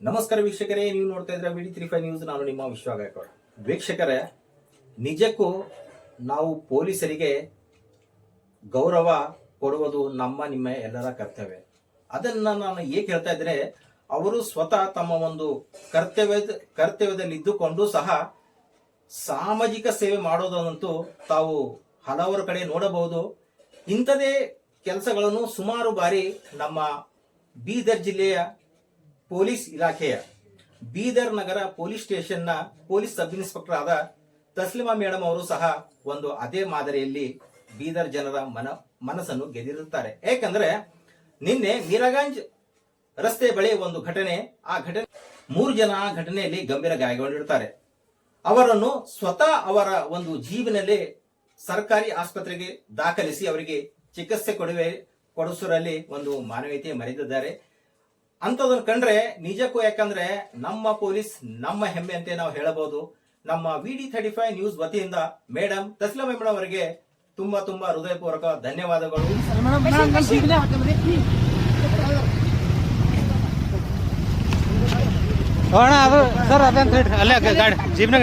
ನಮಸ್ಕಾರ ವೀಕ್ಷಕರೇ, ನೀವು ನೋಡ್ತಾ ಇದ್ರೆ ವಿಡಿ ತ್ರೀ ಫೈವ್ ನ್ಯೂಸ್ ನಾನು ನಿಮ್ಮ ವಿಶ್ವ ಗಾಯಕವಾಡ ವೀಕ್ಷಕರೇ, ನಿಜಕ್ಕೂ ನಾವು ಪೊಲೀಸರಿಗೆ ಗೌರವ ಕೊಡುವುದು ನಮ್ಮ, ನಿಮ್ಮ ಎಲ್ಲರ ಕರ್ತವ್ಯ. ಅದನ್ನ ನಾನು ಏಕೆ ಹೇಳ್ತಾ ಇದ್ರೆ, ಅವರು ಸ್ವತಃ ತಮ್ಮ ಒಂದು ಕರ್ತವ್ಯದ ಕರ್ತವ್ಯದಲ್ಲಿ ಇದ್ದುಕೊಂಡು ಸಹ ಸಾಮಾಜಿಕ ಸೇವೆ ಮಾಡೋದನ್ನಂತೂ ತಾವು ಹಲವಾರು ಕಡೆ ನೋಡಬಹುದು. ಇಂಥದೇ ಕೆಲಸಗಳನ್ನು ಸುಮಾರು ಬಾರಿ ನಮ್ಮ ಬೀದರ್ ಜಿಲ್ಲೆಯ ಪೊಲೀಸ್ ಇಲಾಖೆಯ ಬೀದರ್ ನಗರ ಪೊಲೀಸ್ ಸ್ಟೇಷನ್ನ ಪೊಲೀಸ್ ಸಬ್ ಇನ್ಸ್ಪೆಕ್ಟರ್ ಆದ ತಸ್ಲಿಮಾ ಮೇಡಮ್ ಅವರು ಸಹ ಒಂದು ಅದೇ ಮಾದರಿಯಲ್ಲಿ ಬೀದರ್ ಜನರ ಮನ ಮನಸ್ಸನ್ನು ಗೆದ್ದಿರುತ್ತಾರೆ ಯಾಕಂದ್ರೆ ನಿನ್ನೆ ಮೀರಾಗಂಜ್ ರಸ್ತೆ ಬಳಿ ಒಂದು ಘಟನೆ, ಆ ಘಟನೆ ಮೂರು ಜನ ಆ ಘಟನೆಯಲ್ಲಿ ಗಂಭೀರ ಗಾಯಗೊಂಡಿರುತ್ತಾರೆ. ಅವರನ್ನು ಸ್ವತಃ ಅವರ ಒಂದು ಜೀವನದಲ್ಲಿ ಸರ್ಕಾರಿ ಆಸ್ಪತ್ರೆಗೆ ದಾಖಲಿಸಿ ಅವರಿಗೆ ಚಿಕಿತ್ಸೆ ಕೊಡುವೆ, ಕೊಡಿಸುವಲ್ಲಿ ಒಂದು ಮಾನವೀಯತೆ ಮರೆತಿದ್ದಾರೆ. ಅಂಥದನ್ನು ಕಂಡ್ರೆ ನಿಜಕ್ಕೂ ಯಾಕಂದ್ರೆ ನಮ್ಮ ಪೊಲೀಸ್ ನಮ್ಮ ಹೆಮ್ಮೆ ಅಂತ ನಾವು ಹೇಳಬಹುದು. ನಮ್ಮ V D thirty five news ವತಿಯಿಂದ ಮೇಡಮ್ ತಸ್ಲಾ ಮೇಡಮ್ ಅವರಿಗೆ ತುಂಬಾ ತುಂಬಾ ಹೃದಯಪೂರ್ವಕ ಧನ್ಯವಾದಗಳು. ಅಲ್ಲೇ ಗಾಡಿ ಜೀಬ್ನಾಗ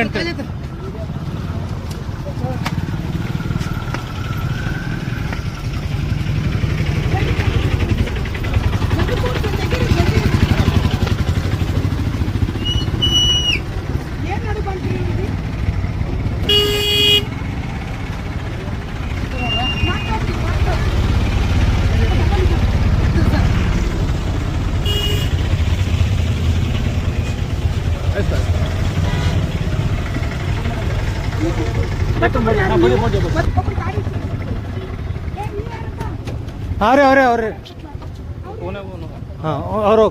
ಅಂತ ಹಾಂ ರೀ ಅವ್ರೆ ಅವ್ರೆ ಹಾಂ ಅವರು